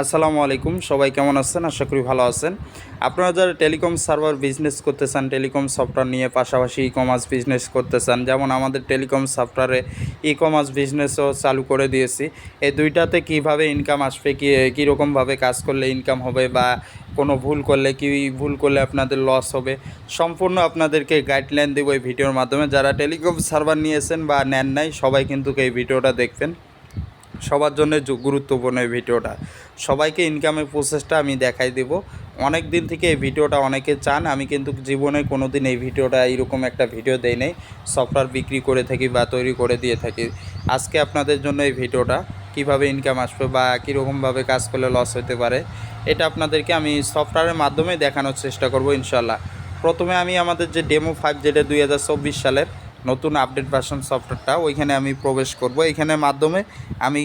আসসালামু আলাইকুম, সবাই কেমন আছেন? আশা করি ভালো আছেন। আপনারা যারা টেলিকম সার্ভার বিজনেস করতে চান, টেলিকম সফটওয়্যার নিয়ে পাশাপাশি ই কমার্স বিজনেস করতে চান, যেমন আমাদের টেলিকম সফটওয়্যারে ই কমার্স বিজনেসও চালু করে দিয়েছি। এই দুইটাতে কীভাবে ইনকাম আসবে, কী, কীরকমভাবে কাজ করলে ইনকাম হবে বা কোনো ভুল করলে, কি ভুল করলে আপনাদের লস হবে, সম্পূর্ণ আপনাদেরকে গাইডলাইন দেবো এই ভিডিওর মাধ্যমে। যারা টেলিকম সার্ভার নিয়েছেন বা নেন নাই, সবাই কিন্তু এই ভিডিওটা দেখবেন। সবার জন্য গুরুত্বপূর্ণ এই ভিডিওটা। সবাইকে ইনকামের প্রসেসটা আমি দেখাই দেব। অনেক দিন থেকে এই ভিডিওটা অনেকে চান, আমি কিন্তু জীবনে কোনো দিন এই ভিডিওটা এইরকম একটা ভিডিও দেই নাই। সফটওয়্যার বিক্রি করে থাকি বা তৈরি করে দিয়ে থাকি। আজকে আপনাদের জন্য এই ভিডিওটা, কীভাবে ইনকাম আসবে বা কীরকমভাবে কাজ করলে লস হতে পারে, এটা আপনাদেরকে আমি সফটওয়্যারের মাধ্যমে দেখানোর চেষ্টা করব ইনশাল্লাহ প্রথমে আমি আমাদের যে ডেমো ফাইভ যেটা দুই হাজার চব্বিশ সালের নতুন আপডেট ভার্সন সফটওয়্যারটা ওইখানে আমি প্রবেশ করব। এখানের মাধ্যমে আমি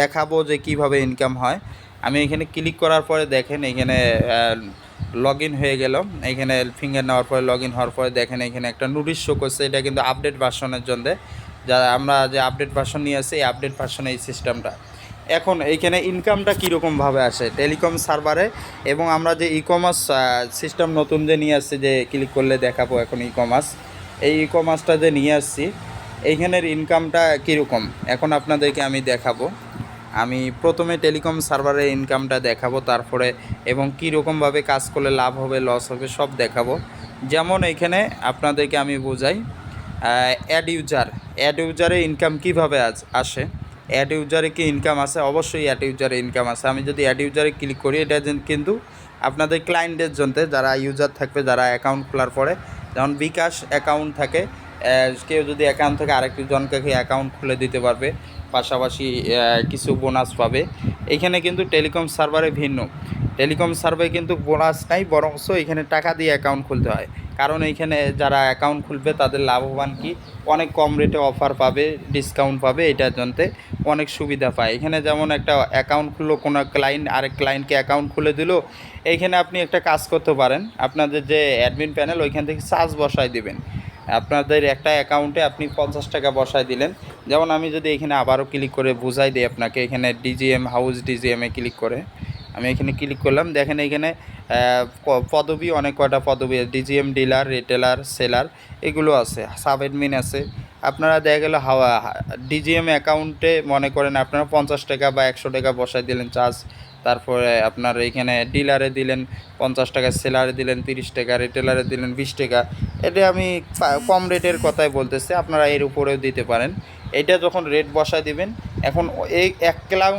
দেখাবো যে কীভাবে ইনকাম হয়। আমি এখানে ক্লিক করার পরে দেখেন, এখানে লগ ইন হয়ে গেল। এখানে ফিঙ্গার নেওয়ার পরে লগ ইন হওয়ার পরে দেখেন, এখানে একটা নোটিশ শো করছে। এটা কিন্তু আপডেট ভার্সনের জন্য। যা, আমরা যে আপডেট ভার্সন নিয়ে আসি এই আপডেট ভার্সন এই সিস্টেমটা এখন এইখানে ইনকামটা কীরকমভাবে আসে? টেলিকম সার্ভারে এবং আমরা যে ই কমার্স সিস্টেম নতুন যে নিয়ে আসছে, যে ক্লিক করলে দেখাবো এখন ই কমার্স এই ই কমার্সটা যে নিয়ে আসছি, এইখানের ইনকামটা কীরকম? এখন আপনাদেরকে আমি দেখাবো। আমি প্রথমে টেলিকম সার্ভারের ইনকামটা দেখাবো, তারপরে এবং কী রকমভাবে কাজ করলে লাভ হবে লস হবে, সব দেখাবো। যেমন এখানে আপনাদেরকে আমি বোঝাই অ্যাড ইউজার অ্যাড ইউজারে ইনকাম কীভাবে আস- অ্যাড ইউজারে কি ইনকাম আছে অবশ্যই অ্যাড ইউজারে ইনকাম আছে আমি যদি অ্যাড ইউজারে ক্লিক করি, এটা কিন্তু আপনাদের ক্লায়েন্টের জন্য, যারা ইউজার থাকবে, যারা অ্যাকাউন্ট খোলার পরে যেমন বিকাশ অ্যাকাউন্ট থাকে কেউ যদি অ্যাকাউন্ট থেকে, আরেকটি জনকে অ্যাকাউন্ট খুলে দিতে পারবে। পাশাপাশি কিছু বোনাস পাবে। এখানে কিন্তু টেলিকম সার্ভারে ভিন্ন। টেলিকম সার্ভারে কিন্তু বোনাস নাই বরংস এখানে টাকা দিয়ে অ্যাকাউন্ট খুলতে হয়। কারণ এইখানে যারা অ্যাকাউন্ট খুলবে তাদের লাভবান কি? অনেক কম রেটে অফার পাবে ডিসকাউন্ট পাবে এটার জন্যে অনেক সুবিধা পায়। এখানে যেমন একটা অ্যাকাউন্ট খুললো, কোনো ক্লায়েন্ট আরেক ক্লায়েন্টকে অ্যাকাউন্ট খুলে দিল, এইখানে আপনি একটা কাজ করতে পারেন। আপনাদের যে অ্যাডমিন প্যানেল ওইখান থেকে চার্জ বসায় দিবেন। আপনাদের একটা অ্যাকাউন্টে আপনি পঞ্চাশ টাকা বসায় দিলেন। যেমন আমি যদি এখানে আবারও ক্লিক করে বুঝাই দিই আপনাকে, এখানে ডিজিএম হাউস ডিজিএমে ক্লিক করে। আমি এখানে ক্লিক করলাম। দেখেন এখানে পদবি, অনেক কয়টা পদবি ডিজিএম ডিলার রিটেলার সেলার এগুলো আছে সাব অ্যাডমিন আছে। আপনারা দেখা গেলো হাওয়া ডিজিএম অ্যাকাউন্টে মনে করেন আপনারা পঞ্চাশ টাকা বা একশো টাকা বসায় দিলেন চার্জ তারপরে আপনার এখানে ডিলারে দিলেন পঞ্চাশ টাকা সেলারে দিলেন তিরিশ টাকা রিটেলারে দিলেন বিশ টাকা। এটা আমি কম রেটের কথাই বলতেছি, আপনারা এর উপরেও দিতে পারেন। এটা যখন রেট বসায় দিবেন এখন এই এক ক্লাউ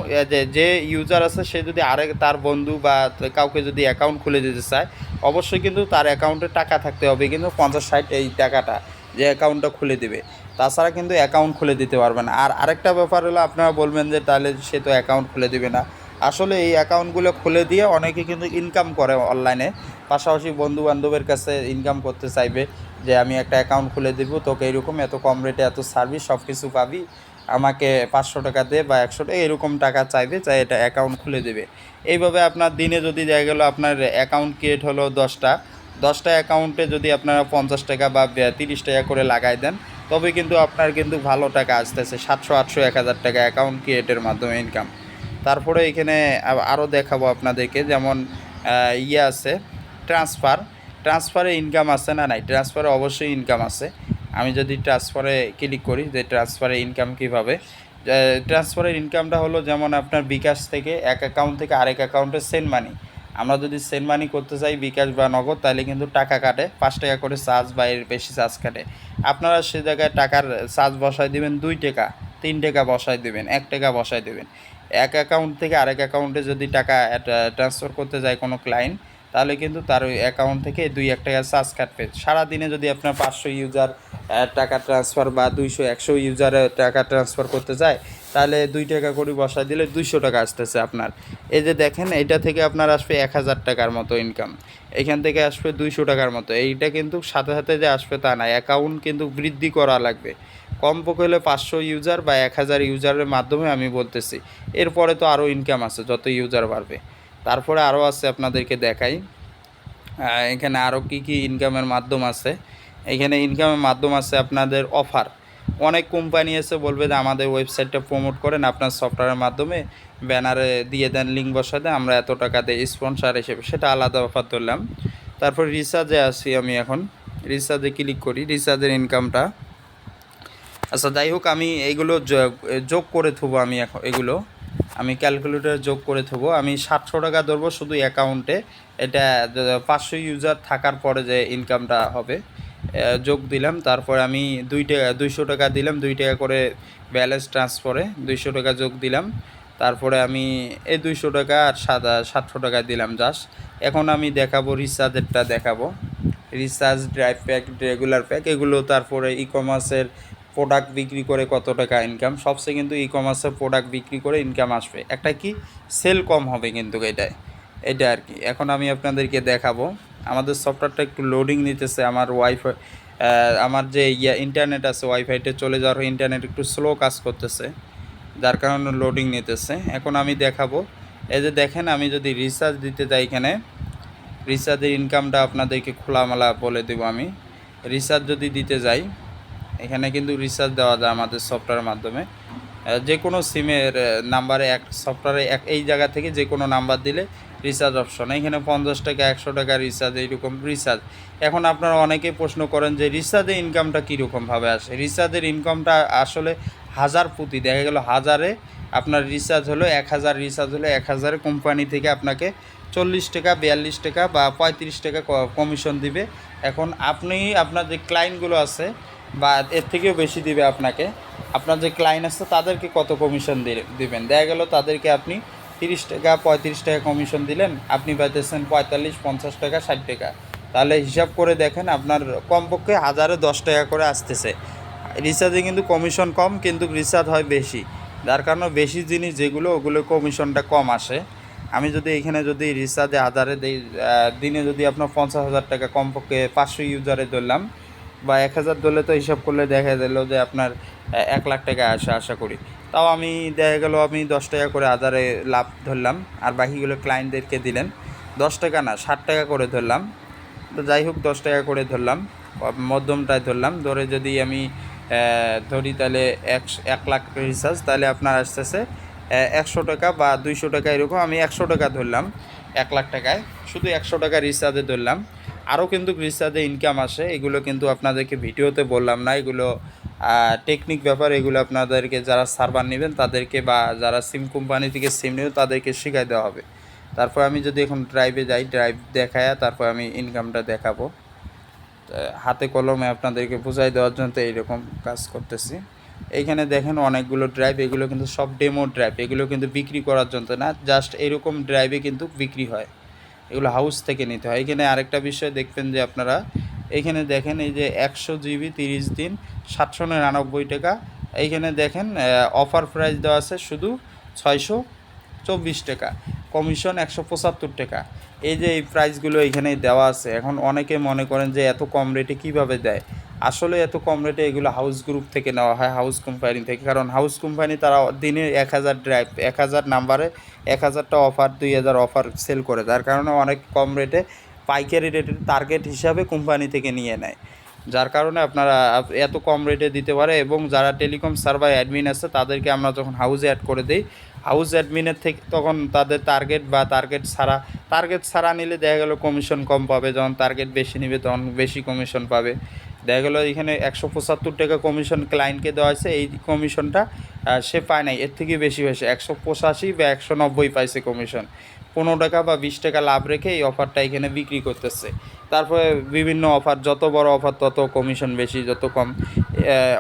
যে- ইউজার আছে, সে যদি আরেক তার বন্ধু বা কাউকে যদি অ্যাকাউন্ট খুলে দিতে চায়, অবশ্যই কিন্তু তার অ্যাকাউন্টে টাকা থাকতে হবে। কিন্তু পঞ্চাশ ষাট এই টাকাটা যে অ্যাকাউন্টটা খুলে দিবে, তাছাড়া কিন্তু অ্যাকাউন্ট খুলে দিতে পারবে না। আর আরেকটা ব্যাপার হলো, আপনারা বলবেন যে, তাহলে সে তো অ্যাকাউন্ট খুলে দিবে না। আসলে এই অ্যাকাউন্টগুলো খুলে দিয়ে অনেকে কিন্তু ইনকাম করে অনলাইনে পাশাপাশি বন্ধু বান্ধবের কাছে ইনকাম করতে চাইবে যে, আমি একটা অ্যাকাউন্ট খুলে দিব, তোকে এরকম এত কম রেটে এত সার্ভিস সব কিছু পাবি। আমাকে পাঁচশো টাকা দে বা একশো টাকা, এরকম টাকা চাইবে চাই এটা অ্যাকাউন্ট খুলে দেবে। এইভাবে আপনার দিনে যদি দেখা গেলো আপনার অ্যাকাউন্ট ক্রিয়েট হলো দশটা দশটা অ্যাকাউন্টে যদি আপনারা পঞ্চাশ টাকা বা তিরিশ টাকা করে লাগাই দেন, তবে কিন্তু আপনার কিন্তু ভালো টাকা আসতেছে, সাতশো, আটশো, এক হাজার টাকা অ্যাকাউন্ট ক্রিয়েটের মাধ্যমে ইনকাম তারপরে এখানে আরও দেখাবো আপনাদেরকে, যেমন ইয়ে আছে ট্রান্সফার ট্রান্সফারে ইনকাম আছে না নাই? ট্রান্সফারে অবশ্যই ইনকাম আছে। আমি যদি ট্রান্সফারে ক্লিক করি যে ট্রান্সফারে ইনকাম কীভাবে ট্রান্সফারের ইনকামটা হলো যেমন আপনার বিকাশ থেকে এক অ্যাকাউন্ট থেকে আরেক অ্যাকাউন্টে সেন্ড মানি আমরা যদি সেন্ড মানি করতে চাই বিকাশ বা নগদ, তাহলে কিন্তু টাকা কাটে, পাঁচ টাকা করে চার্জ বা এর বেশি চার্জ কাটে। আপনারা সে জায়গায় টাকার চার্জ বসায় দিবেন দুই টাকা, তিন টাকা বসায় দেবেন, এক টাকা বসায় দেবেন। এক অ্যাকাউন্ট থেকে আরেক অ্যাকাউন্টে যদি টাকা ট্রান্সফার করতে যায় কোনো ক্লায়েন্ট তাহলে কিন্তু তার ওই অ্যাকাউন্ট থেকে দুই এক টাকা চার্জ কাটবে সারাদিনে যদি আপনার পাঁচশো ইউজার টাকা ট্রান্সফার বা দুইশো, একশো ইউজারে টাকা ট্রান্সফার করতে যায় তাহলে দুই টাকা করে বসায় দিলে দুইশো টাকা আসতেছে আপনার। এই যে দেখেন, এটা থেকে আপনার আসবে এক হাজার টাকার মতো ইনকাম এখান থেকে আসবে দুইশো টাকার মতো। এইটা কিন্তু সাথে সাথে যে আসবে তা না অ্যাকাউন্ট কিন্তু বৃদ্ধি করা লাগবে। কম কমপক্ষে হলে পাঁচশো ইউজার বা এক হাজার ইউজারের মাধ্যমে আমি বলতেছি। এরপরে তো আরও ইনকাম আছে, যত ইউজার বাড়বে। তারপরে আরও আছে আপনাদেরকে দেখাই। এখানে আরও কি কি ইনকামের মাধ্যম আছে। এখানে ইনকামের মাধ্যম আছে আপনাদের অফার অনেক কোম্পানি এসে বলবে যে, আমাদের ওয়েবসাইটটা প্রমোট করেন, আপনার সফটওয়্যারের মাধ্যমে ব্যানারে দিয়ে দেন লিঙ্ক বসাতে আমরা এত টাকা দিয়ে স্পন্সার হিসেবে সেটা আলাদা অফার ধরলাম। তারপর রিচার্জে আসি আমি এখন। রিচার্জে ক্লিক করি রিচার্জের ইনকামটা আচ্ছা যাই হোক, আমি এইগুলো যোগ করে থবো আমি এখন এগুলো। আমি ক্যালকুলেটর যোগ করে থবো। আমি সাতশো টাকা ধরবো শুধু অ্যাকাউন্টে এটা পাঁচশো ইউজার থাকার পরে যে ইনকামটা হবে যোগ দিলাম। তারপর আমি দুই টাকা দুইশো টাকা দিলাম। দুই টাকা করে ব্যালেন্স ট্রান্সফারে দুইশো টাকা যোগ দিলাম। তারপরে আমি এই দুইশো টাকা আর সাত সাতশো টাকা দিলাম জাস্ট এখন আমি দেখাবো রিচার্জেরটা দেখাবো। Recharge drive pack regular pack এগুলো তারপরে ই কমার্সের প্রোডাক্ট বিক্রি করে কত টাকা ইনকাম সবচেয়ে কিন্তু ই কমার্সের প্রোডাক্ট বিক্রি করে ইনকাম আসবে। একটা কি? সেল কম হবে কিন্তু এটায়। এটা আর কি। এখন আমি আপনাদেরকে দেখাবো। আমাদের সফটওয়্যারটা একটু লোডিং নিতেছে। আমার ওয়াইফাই আমার যে ইয়া ইন্টারনেট আছে ওয়াইফাইতে চলে যাওয়ার ইন্টারনেট একটু স্লো কাজ করতেছে। যার কারণে লোডিং নিতেছে। এখন আমি দেখাবো। এই যে দেখেন, আমি যদি রিচার্জ দিতে যাই এখানে রিচার্জের ইনকামটা আপনাদেরকে খোলামেলা বলে দেব আমি। রিচার্জ যদি দিতে যাই এখানে কিন্তু রিচার্জ দেওয়া যায় আমাদের সফটওয়্যারের মাধ্যমে। যে কোনো সিমের নাম্বারে এক সফটওয়্যারে এক, এই জায়গা থেকে যে কোনো নাম্বার দিলে রিচার্জ অপশন এখানে পঞ্চাশ টাকা, একশো টাকা রিচার্জ এইরকম রিচার্জ এখন আপনারা অনেকে প্রশ্ন করেন যে রিচার্জের ইনকামটা কীরকমভাবে আসে? রিচার্জের ইনকামটা আসলে হাজার প্রতি দেখা গেল হাজারে আপনার রিচার্জ হলো এক হাজার রিচার্জ হলো এক হাজারে কোম্পানি থেকে আপনাকে চল্লিশ টাকা, বিয়াল্লিশ টাকা বা পঁয়ত্রিশ টাকা কমিশন দিবে। এখন আপনি, আপনার যে ক্লায়েন্টগুলো আছে বা এর থেকেও বেশি দিবে আপনাকে। আপনার যে ক্লায়েন্ট আছে, তাদেরকে কত কমিশন দিবেন? দেখা গেল তাদেরকে আপনি তিরিশ টাকা, পঁয়ত্রিশ টাকা কমিশন দিলেন। আপনি পাইতেছেন পঁয়তাল্লিশ, পঞ্চাশ টাকা, ষাট টাকা। তাহলে হিসাব করে দেখেন, আপনার কমপক্ষে হাজারে দশ টাকা করে আসতেছে। রিচার্জে কিন্তু কমিশন কম, কিন্তু রিচার্জ হয় বেশি। যার কারণে বেশি জিনিস যেগুলো, ওগুলো কমিশনটা কম আসে। আমি যদি এখানে যদি রিচার্জে হাজারে দিই দিনে যদি আপনার পঞ্চাশ হাজার টাকা, কমপক্ষে পাঁচশো ইউজারে ধরলাম বা এক হাজার ধরলে তো হিসাব করলে দেখা গেল যে আপনার এক লাখ টাকা আসে আশা করি। তাও আমি দেখা গেল আমি দশ টাকা করে হাজারে লাভ ধরলাম, আর বাকিগুলো ক্লায়েন্টদেরকে দিলেন। দশ টাকা না, ষাট টাকা করে ধরলাম। তো যাই হোক, দশ টাকা করে ধরলাম মধ্যমটায় ধরলাম। ধরে যদি আমি ধরি তাহলে এক এক লাখ রিচার্জ তাহলে আপনার আসতেছে একশো টাকা বা দুইশো টাকা এরকম আমি একশো টাকা ধরলাম, এক লাখ টাকায়। শুধু একশো টাকা রিচার্জে ধরলাম। আরও কিন্তু রিচার্জে ইনকাম আসে। এগুলো কিন্তু আপনাদেরকে ভিডিওতে বললাম না। এগুলো টেকনিক ব্যাপার, এগুলো আপনাদেরকে যারা সার্ভার নেবেন তাদেরকে বা যারা সিম কোম্পানি থেকে সিম নেবেন তাদেরকে শেখাই দেওয়া হবে। তারপর আমি যদি এখন ড্রাইভে যাই ড্রাইভ দেখায় তারপর আমি ইনকামটা দেখাবো। হাতে কলমে আপনাদেরকে বোঝাই দেওয়ার জন্য এইরকম কাজ করতেছি। এইখানে দেখেন অনেকগুলো ড্রাইভ এগুলো কিন্তু সব ডেমো ড্রাইভ এগুলো কিন্তু বিক্রি করার জন্য না জাস্ট এরকম ড্রাইভে কিন্তু বিক্রি হয়। এগুলো হাউস থেকে নিতে হয়। এখানে আরেকটা বিষয় দেখবেন যে আপনারা এইখানে দেখেন এই যে একশো জিবি তিরিশ দিন, সাতশো নিরানব্বই টাকা। এইখানে দেখেন অফার প্রাইস দেওয়া আছে শুধু ছয়শো চব্বিশ টাকা। কমিশন একশো পঁচাত্তর টাকা। এই যে এই প্রাইসগুলো এখানে দেওয়া আছে। এখন অনেকে মনে করেন যে এত কম রেটে কীভাবে দেয়? আসলে এত কম রেটে এগুলো হাউস গ্রুপ থেকে নেওয়া হয় হাউস কোম্পানি থেকে। কারণ হাউস কোম্পানি তারা দিনে এক হাজার ড্রাইভ এক হাজার নাম্বারে এক হাজারটা অফার দুই হাজার অফার সেল করে। যার কারণে অনেক কম রেটে পাইকারি রেটের টার্গেট হিসাবে কোম্পানি থেকে নিয়ে নেয়। যার কারণে আপনারা এত কম রেটে দিতে পারে এবং যারা টেলিকম সার্ভার অ্যাডমিন আছে, তাদেরকে আমরা যখন হাউসে অ্যাড করে দিই হাউস অ্যাডমিনের থেকে তখন তাদের টার্গেট বা টার্গেট ছাড়া টার্গেট ছাড়া নিলে দেখা গেলো কমিশন কম পাবে, যখন টার্গেট বেশি নিবে তখন বেশি কমিশন পাবে। দেখা গেলো এখানে একশো পঁচাত্তর টাকা কমিশন ক্লায়েন্টকে দেওয়া হয়েছে। এই কমিশনটা সে পায় নাই। এর থেকে বেশি হয়েছে। একশো পঁচাশি বা একশো নব্বই পাইছে কমিশন পনেরো টাকা বা বিশ টাকা লাভ রেখে এই অফারটা এখানে বিক্রি করতেছে। তারপরে বিভিন্ন অফার যত বড় অফার তত কমিশন বেশি, যত কম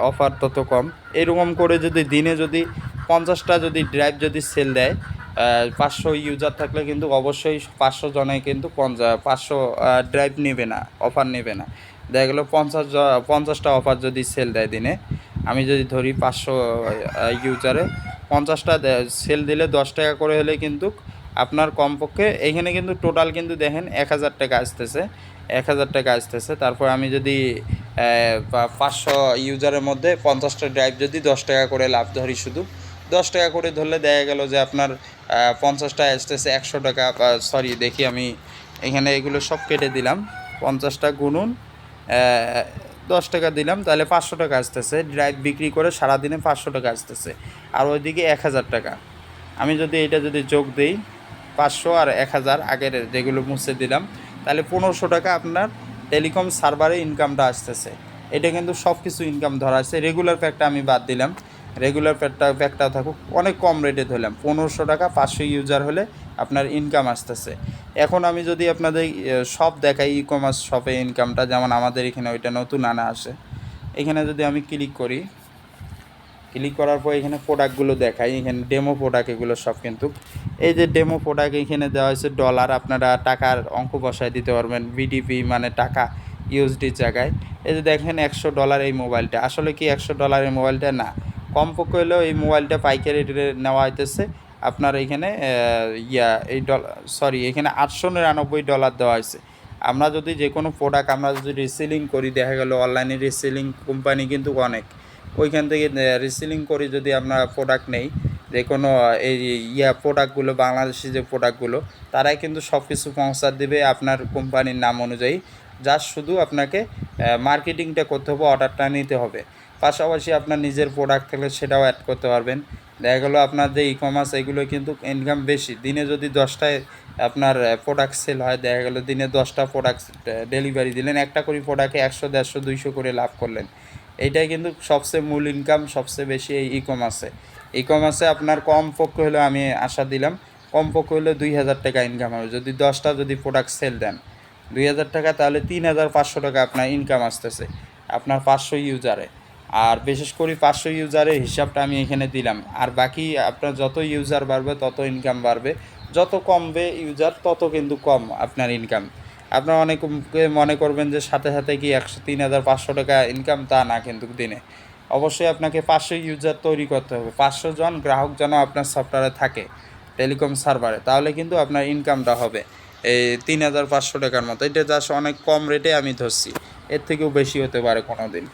অফার তত কম। এরকম করে যদি দিনে যদি পঞ্চাশটা যদি ড্রাইভ যদি সেল দেয় পাঁচশো ইউজার থাকলে কিন্তু অবশ্যই পাঁচশো জনে কিন্তু পঞ্চাশ পাঁচশো ড্রাইভ নেবে না অফার নেবে না। দেখা গেলো পঞ্চাশ পঞ্চাশটা অফার যদি সেল দেয় দিনে, আমি যদি ধরি পাঁচশো ইউজারে পঞ্চাশটা সেল দিলে দশ টাকা করে হলে কিন্তু আপনার কমপক্ষে, এখানে কিন্তু টোটাল কিন্তু দেখেন এক হাজার টাকা আসতেছে, এক হাজার টাকা আসতেছে। তারপর আমি যদি পাঁচশো ইউজারের মধ্যে পঞ্চাশটা ড্রাইভ যদি দশ টাকা করে লাভ ধরি শুধু, দশ টাকা করে ধরলে দেখা গেল যে আপনার পঞ্চাশটা আসতেছে একশো টাকা সরি দেখি আমি এখানে এগুলো সব কেটে দিলাম, পঞ্চাশটা গুনুন দশ টাকা দিলাম, তাহলে পাঁচশো টাকা আসতেছে। ড্রাইভ বিক্রি করে সারাদিনে পাঁচশো টাকা আসতেছে। আর ওইদিকে এক হাজার টাকা। আমি যদি এটা যদি যোগ দিই, পাঁচশো আর এক হাজার আগের যেগুলো মুছে দিলাম, তাহলে পনেরোশো টাকা আপনার টেলিকম সার্ভারে ইনকামটা আসতেছে। এটা কিন্তু সব কিছু ইনকাম ধরা আছে। রেগুলার প্যাকটা আমি বাদ দিলাম। রেগুলার প্যাকটা প্যাকটা থাকুক। অনেক কম রেটে ধরলাম। পনেরোশো টাকা পাঁচশো ইউজার হলে আপনার ইনকাম আসতেছে। এখন আমি যদি আপনাদের সব দেখাই ই কমার্স শপে ইনকামটা যেমন আমাদের এখানে ওইটা নতুন আনা আসে। এখানে যদি আমি ক্লিক করি ক্লিক করার পর এখানে প্রোডাক্টগুলো দেখাই, এখানে ডেমো প্রোডাক্ট এগুলো সব কিন্তু। এই যে ডেমো প্রোডাক্ট এখানে দেওয়া হয়েছে ডলার আপনারা টাকার অঙ্ক বসায় দিতে পারবেন বিডিপি মানে টাকা ইউএসডির জায়গায়। এই যে দেখেন একশো ডলার এই মোবাইলটা আসলে কি একশো ডলারের মোবাইলটা না। কমপক্ষে হলেও এই মোবাইলটা পাইকারি রেটে নেওয়া হইতেছে। আপনার এখানে ইয়া, এই ডলার সরি এখানে আটশো নিরানব্বই ডলার দেওয়া হয়েছে। আমরা যদি যে কোনো প্রোডাক্ট আমরা যদি রিসেলিং করি, দেখা গেলো অনলাইনে রিসেলিং কোম্পানি কিন্তু অনেক। ওইখান থেকে রিসেলিং করি যদি আমরা প্রোডাক্ট নেই, যে কোনো এই ইয়া প্রোডাক্টগুলো বাংলাদেশি যে প্রোডাক্টগুলো তারাই কিন্তু সব কিছু পৌঁছা দেবে আপনার কোম্পানির নাম অনুযায়ী। যা শুধু আপনাকে মার্কেটিংটা করতে হবে অর্ডারটা নিতে হবে। পাশাপাশি আপনার নিজের প্রোডাক্ট থাকলে সেটাও অ্যাড করতে পারবেন। দেখা গেলো আপনার যে ই কমার্স এগুলো কিন্তু ইনকাম বেশি। দিনে যদি দশটায় আপনার প্রোডাক্ট সেল হয়, দেখা গেলো দিনে দশটা প্রোডাক্ট ডেলিভারি দিলেন, একটা করে প্রোডাক্টে একশো, দেড়শো, দুইশো করে লাভ করলেন। এইটাই কিন্তু সবচেয়ে মূল ইনকাম সবচেয়ে বেশি এই ই কমার্সে ই কমার্সে আপনার কম পক্ষে হলেও আমি আশা দিলাম, কম পক্ষে হলে দুই হাজার টাকা ইনকাম হবে। যদি দশটা যদি প্রোডাক্ট সেল দেন, দুই হাজার টাকা, তাহলে তিন হাজার পাঁচশো টাকা আপনার ইনকাম আসতেছে, আপনার পাঁচশো ইউজারে আর বিশেষ করে পাঁচশো ইউজারের হিসাবটা আমি এখানে দিলাম। আর বাকি আপনার যত ইউজার বাড়বে, তত ইনকাম বাড়বে। যত কমবে ইউজার, তত কিন্তু কম আপনার ইনকাম আপনার অনেকে মনে করবেন যে সাথে সাথে কি একশো, তিন হাজার, পাঁচশো টাকা ইনকাম তা না কিন্তু দিনে। অবশ্যই আপনাকে পাঁচশো ইউজার তৈরি করতে হবে। পাঁচশো জন গ্রাহক যেন আপনার সফটওয়্যারে থাকে টেলিকম সার্ভারে তাহলে কিন্তু আপনার ইনকামটা হবে। এই তিন হাজার পাঁচশো টাকার মতো। এটা জাস্ট অনেক কম রেটে আমি ধরছি। এর থেকেও বেশি হতে পারে কোনো দিন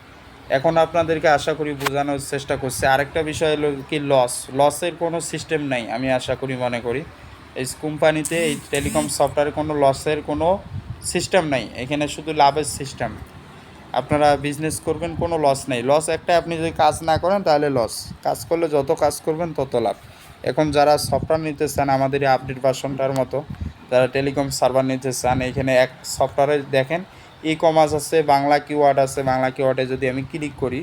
এখন আপনাদেরকে আশা করি বোঝানোর চেষ্টা করছি। আরেকটা বিষয় হলো কি লস লসের কোনো সিস্টেম নাই, আমি আশা করি, মনে করি। এই কোম্পানিতে, এই টেলিকম সফটওয়্যারের কোনো লসের কোনো সিস্টেম নাই। এখানে শুধু লাভের সিস্টেম আপনারা বিজনেস করবেন, কোনো লস নেই। লস একটা, আপনি যদি কাজ না করেন, তাহলে লস কাজ করলে যত কাজ করবেন, তত লাভ। এখন যারা সফটওয়্যার নিতে চান আমাদের আপডেট ভার্সনটার মতো, যারা টেলিকম সার্ভার নিতে চান, এখানে এক সফটওয়্যারে দেখেন ই কমার্স আছে, বাংলা কিওয়ার্ড আছে, বাংলা কিওয়ার্ডে যদি আমি ক্লিক করি,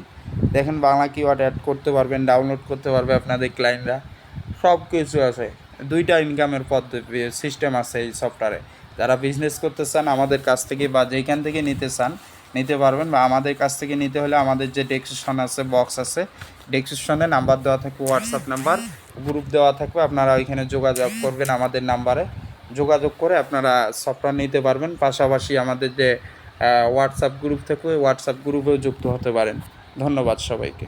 দেখেন বাংলা কিওয়ার্ড অ্যাড করতে পারবেন ডাউনলোড করতে পারবে আপনাদের ক্লায়েন্টরা সব কিছু আছে। দুইটা ইনকামের পদ্ধতি সিস্টেম আছে এই সফটওয়্যারে যারা বিজনেস করতে চান, আমাদের কাছ থেকে বা যেখান থেকে নিতে চান, নিতে পারবেন বা আমাদের কাছ থেকে নিতে হলে আমাদের যে ডেসক্রিপশন আছে বক্স আছে ডেসক্রিপশনে নাম্বার দেওয়া থাকবে হোয়াটসঅ্যাপ নাম্বার গ্রুপ দেওয়া থাকবে, আপনারা ওইখানে যোগাযোগ করবেন আমাদের নাম্বারে যোগাযোগ করে আপনারা সফটওয়্যার নিতে পারবেন। পাশাপাশি আমাদের যে হোয়াটসঅ্যাপ গ্রুপ থেকে হোয়াটসঅ্যাপ গ্রুপেও যুক্ত হতে পারেন। ধন্যবাদ সবাইকে।